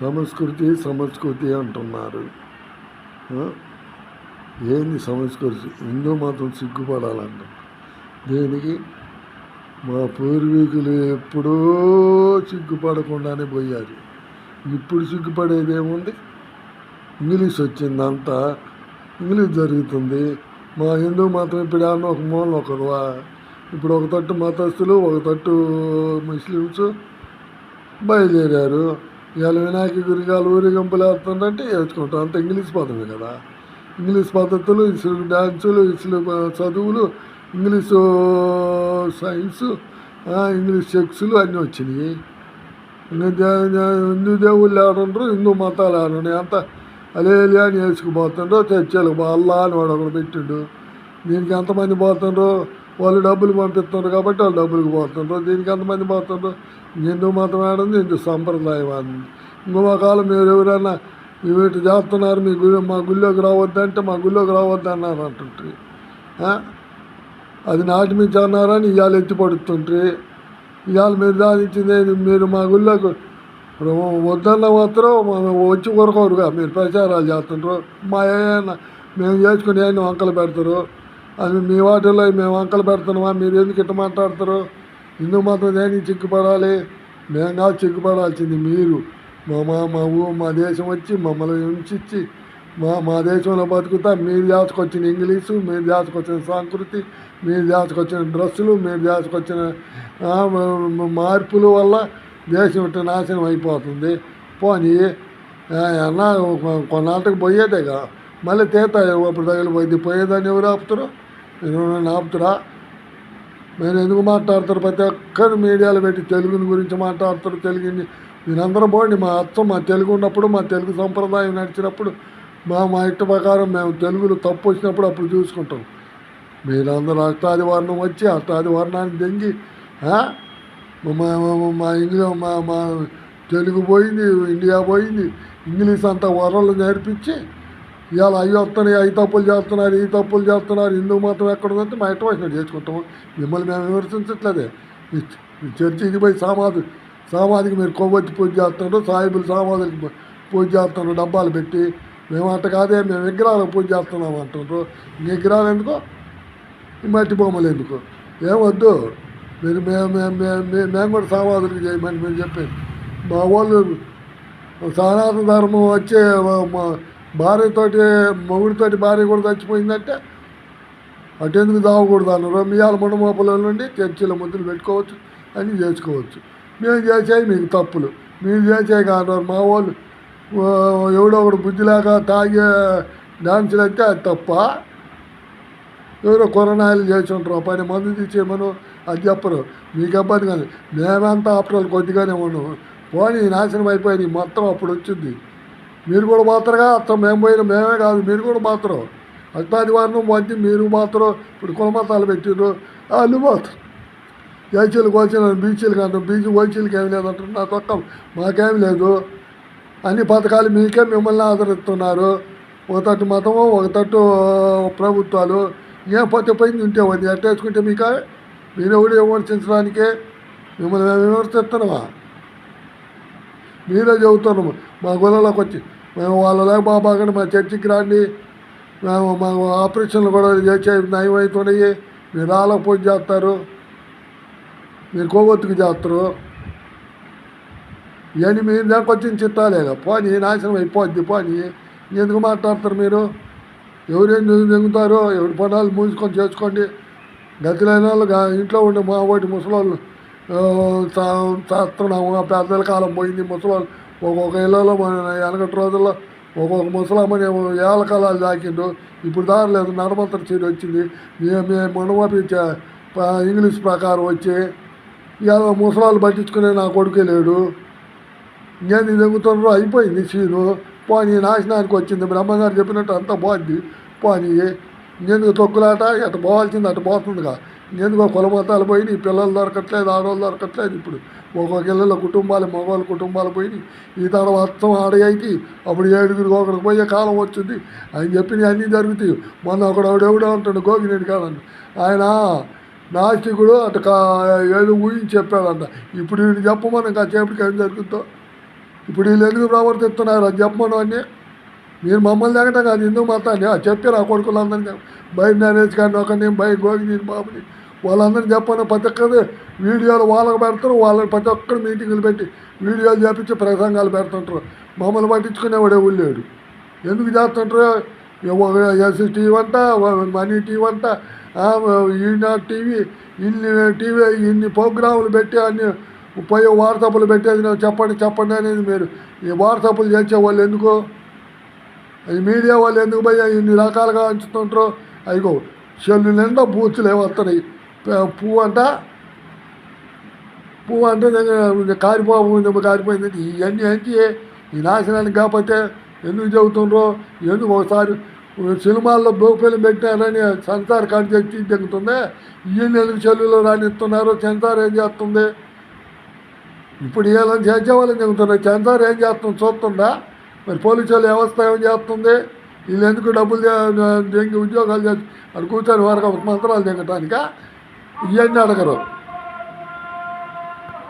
సంస్కృతి సంస్కృతి అంటున్నారు. ఏంది సంస్కృతి? హిందూ మతం సిగ్గుపడాలంట. దీనికి? మా పూర్వీకులు ఎప్పుడూ సిగ్గుపడకుండానే పోయారు. ఇప్పుడు సిగ్గుపడేది ఏముంది? ఇంగ్లీష్ వచ్చిందంతా. ఇంగ్లీష్ జరుగుతుంది. మా హిందూ మతం ఇప్పుడు ఏమన్నా ఒక మూలం ఒకరువా ఇప్పుడు ఒక తట్టు మతస్థులు ఒక తట్టు ముస్లిమ్స్ బయలుదేరారు. ఇవాళ వినాయక గురిగాలు ఊరేగింపులు వేస్తుందంటే వేసుకుంటాం అంత ఇంగ్లీష్ పదమే కదా. ఇంగ్లీష్ పద్ధతులు ఇసులు డ్యాన్సులు ఇసులు చదువులు ఇంగ్లీషు సైన్స్ ఇంగ్లీష్ సెక్స్లు అన్నీ వచ్చినాయి. ఇంకా హిందూ దేవుళ్ళు ఆడుండ్రు హిందూ మతాలు ఆడున్నాయి అంత అలేలి అని వేసుకుపోతుండ్రు చర్చలకు అల్లా అని వాడు ఒకడు పెట్టిండు. దీనికి ఎంతమంది పోతుండ్రు? వాళ్ళు డబ్బులు పంపిస్తున్నారు కాబట్టి వాళ్ళు డబ్బులకు పోతుండ్రు దీనికి ఎంతమంది పోతుండ్రు హిందూ మతం ఆడింది హిందూ సంప్రదాయం ఆడింది. ఇంకో కాలం మీరు ఎవరైనా వీటి చేస్తున్నారు మీ గుడి మా గుళ్ళోకి రావద్దంటే మా గుళ్ళోకి రావద్దన్నారు అంటుంటారు అది నాటి మించి అన్నారని ఇవాళ ఎత్తి పడుతుంటే ఇవాళ మీరు దానిచ్చింది మీరు మా గుళ్ళోకి వద్దన్న మాత్రం వచ్చి కొరకొరుగా మీరు ప్రచారాలు చేస్తుంటారు మా ఏమైనా మేము చేసుకుని ఏమైనా వంకలు పెడతారు? అది మీ వాటిలో మేము వంకలు పెడుతున్నామా? మీరు ఎందుకు ఇట్ట మాట్లాడతారు హిందూ మతం దేనికి చిక్కుపడాలి. మేము కాదు చిక్కుపడాల్సింది మీరు. మా మా మా ఊ మా దేశం వచ్చి మమ్మల్ని ఉంచిచ్చి మా మా దేశంలో బతుకుతా. మీరు చేసుకొచ్చిన ఇంగ్లీషు మీరు చేసుకొచ్చిన సంస్కృతి మీరు చేసుకొచ్చిన డ్రెస్సులు మీరు చేసుకొచ్చిన మార్పుల వల్ల దేశం ఇట్ట నాశనం అయిపోతుంది. పోనీ అన్న కొన్నాళ్ళకి పోయేదేగా? మళ్ళీ తీత అప్పుడు తగిలిపోయింది. పోయేదాన్ని ఎవరు ఆపుతారు? ఎవరైనా ఆపుతారా. మీరు ఎందుకు మాట్లాడతారు ప్రతి ఒక్కరు మీడియాలో పెట్టి తెలుగుని గురించి మాట్లాడతారు తెలుగుని మీరందరూ పోండి. మా అత్త మా తెలుగు ఉన్నప్పుడు మా తెలుగు సంప్రదాయం నడిచినప్పుడు మా మా ఇష్ట ప్రకారం మేము తెలుగులో తప్పు వచ్చినప్పుడు అప్పుడు చూసుకుంటాం. మీరందరూ అష్టాదివర్ణం వచ్చి అష్టాదివర్ణాన్ని దెంగి మా మా- మా ఇంగ్లీష్ మా మా తెలుగు పోయింది ఇండియా పోయింది ఇంగ్లీష్ అంతా వరలు నేర్పించి ఇవాళ అవి వస్తున్నాయి అవి తప్పులు చేస్తున్నారు ఈ తప్పులు చేస్తున్నారు హిందూ మతం ఎక్కడ ఉందంటే మా ఇష్టం వచ్చినట్టు చేసుకుంటాం మిమ్మల్ని మేము విమర్శించట్లేదే. ఈ చర్చికి పోయి సామాధి సామాధికి మీరు కొవ్వొత్తి పూజ చేస్తున్నారు సాయిబులు సామాధులకి పూజ చేస్తున్నారు డబ్బాలు పెట్టి. మేము అంట కాదే మేము విగ్రహాలకు పూజ చేస్తున్నాం అంటున్నారు విగ్రహాలు ఎందుకో? మట్టి బొమ్మలు ఎందుకు? ఏమొద్దు మీరు మేము మేము మేము మేము- కూడా సమాధులకు చేయమని మేము చెప్పేది. మా వాళ్ళు సనాతన ధర్మం వచ్చే మా భార్యతోటి మొగుడితోటి భార్య కూడా చచ్చిపోయిందంటే అటెందుకు దావకూడదు అన్నారు. మియాల మండమోపల నుండి చర్చిల ముద్దులు పెట్టుకోవచ్చు అన్నీ చేసుకోవచ్చు. మేము చేసే మీకు తప్పులు. మీరు చేసే కాదు మా వాళ్ళు ఎవడో ఒకడు బుద్ధి లేక తాగే డాన్సులు అంటే అది తప్ప ఎవరో కొరనాయలు చేసి ఉంటారు. పని మందు తీసేయమను అది చెప్పరు. మీకు ఇబ్బంది కానీ మేమంతా ఆఫ్టర్ కొద్దిగానే ఉన్నాము పోనీ నాశనం అయిపోయింది మొత్తం అప్పుడు వచ్చింది. మీరు కూడా మాత్రగా అత్తం మేము పోయిన మేమే కాదు మీరు కూడా మాత్రం. అష్టాదివారం మంచి మీరు మాత్రం ఇప్పుడు కులమతాలు పెట్టిండ్రు వాళ్ళు మాత్రం. ఏచీలకు వచ్చిన బీచీలకు అంటాం బీచ్ ఓచీలకి ఏమి లేదంటారు నా తొక్కం మాకేం లేదు. అన్ని పథకాలు మీకే మిమ్మల్ని ఆదరిస్తున్నారు. ఒక తట్టు మతము ఒక తట్టు ప్రభుత్వాలు. ఏం పొత్తి పోయింది ఉంటే ఉంది ఎట్టేసుకుంటే మీకు? మీరెవడు విమర్శించడానికే విమర్శించడానికి? మిమ్మల్ని మేము విమర్శిస్తున్నామా? మీరే చెబుతున్నాము మా గుళ్ళలోకి వచ్చి మేము వాళ్ళ బాబాగండి మా చర్చికి రండి. మేము మా ఆపరేషన్లు కూడా చేసే నయం అవుతున్నాయి మీరు ఆలో పూజ చేస్తారు. మీరు కొవ్వొత్తుకు చేస్తారు. ఇవన్నీ మీరు దానికి వచ్చిన చిత్తాలేగా. పోనీ నాశనం అయిపోద్ది పోనీ. ఎందుకు మాట్లాడతారు మీరు? ఎవరేం దిగుతారో ఎవరి పనాలు మూసుకొని చేసుకోండి. గతిలైన వాళ్ళు ఇంట్లో ఉండే మా ఒకటి ముసలి వాళ్ళు చేస్తున్నాము పెద్దల కాలం పోయింది ముసలి. ఒక్కొక్క ఇళ్ళలో మన వెనకటి రోజుల్లో ఒక్కొక్క ముసలమ్మని ఏళ్ళ కాలాలు దాకిండు. ఇప్పుడు దారలేదు నడమంతర చీర వచ్చింది. మేము ఇంగ్లీష్ ప్రకారం వచ్చి ఏదో ముసలాలు పట్టించుకునే నా కొడుకే లేడు. నేను దిగుతుండ్రో అయిపోయింది సీను పోనీ నాశనానికి వచ్చింది. బ్రహ్మగారు చెప్పినట్టు అంతా బాగుంది పోనీ ఇంకెందుకు తొక్కులాట? అటు పోవాల్సింది అటు పోతుందిగా. ఇంకెందుకో కులమతాలు పోయి పిల్లలు దొరకట్లేదు ఆడవాళ్ళు దొరకట్లేదు ఇప్పుడు. ఒక్కొక్క ఇళ్ళలో కుటుంబాలు మగవాళ్ళ కుటుంబాలు పోయి ఈ తర్వాత మొత్తం ఆడైతే అప్పుడు ఏడుగురికి ఒకరికి పోయే కాలం వచ్చింది. ఆయన చెప్పినవి అన్నీ జరుగుతాయి. మొన్న ఒకడు ఎవడెవడో ఉంటాడు గోగినేడు కాదండి ఆయన నాస్తికుడు అటు ఏదో ఊహించి చెప్పాడంట. ఇప్పుడు వీడు చెప్పమని చేపటికి ఏం జరుగుతుందో? ఇప్పుడు వీళ్ళు ఎందుకు ప్రవర్తిస్తున్నారు? అది చెప్పమను అన్నీ. మీరు మమ్మల్ని ఎగట కాదు ఎందుకు మతాన్ని చెప్పి నా కొడుకులందరికీ బయట నరేష్ గారిని ఒకరిని బయ గోగిని బాబుని. వాళ్ళందరినీ చెప్పండి ప్రతి ఒక్కరి వీడియోలు వాళ్ళకి పెడతారు వాళ్ళని ప్రతి ఒక్కరు మీటింగులు పెట్టి వీడియోలు చేపించి ప్రసంగాలు పెడుతుంటారు. మమ్మల్ని పట్టించుకునేవాడే ఊళ్ళేడు ఎందుకు చేస్తుంటారు? ఎస్ టీవీ అంట మనీ టీవీ అంట ఈనాడు టీవీ ఇన్ని టీవీ ఇన్ని ప్రోగ్రాములు పెట్టి అన్ని పోయి వాట్సాప్లు పెట్టేది చెప్పండి చెప్పండి అనేది మీరు. ఈ వాట్సాప్లు చేసే వాళ్ళు ఎందుకు? ఈ మీడియా వాళ్ళు ఎందుకు పోయి ఇన్ని రకాలుగా ఉంచుతుంటారో అయిగో చెల్లు నిండా బూతులు ఏమొస్తున్నాయి పువ్వు అంట పువ్వు అంటే దగ్గర కారిపోయింది? కారిపోయింది ఇవన్నీ ఏంటి ఈ నాశనానికి కాకపోతే ఎందుకు చెబుతుండ్రో? ఎందుకు ఒకసారి సినిమాల్లో బ్లోఫిల్మ్ పెట్టారని సెన్సార్ కట్ చేసి దిగుతుంది ఈయన ఎందుకు చెల్లులో రానిస్తున్నారు? సెన్సార్ ఏం చేస్తుంది? ఇప్పుడు ఏమైనా చేసేవాళ్ళని చెబుతున్నారు. సెన్సార్ ఏం చేస్తుంది? చూస్తుందా? మరి పోలీసు వాళ్ళు వ్యవస్థ ఏం చేస్తుంది? వీళ్ళు ఎందుకు డబ్బులు దేనికి ఉద్యోగాలు చేసి అక్కడ కూర్చొని వారికి మంత్రాలు దిగటానిక? ఇవన్నీ అడగరు.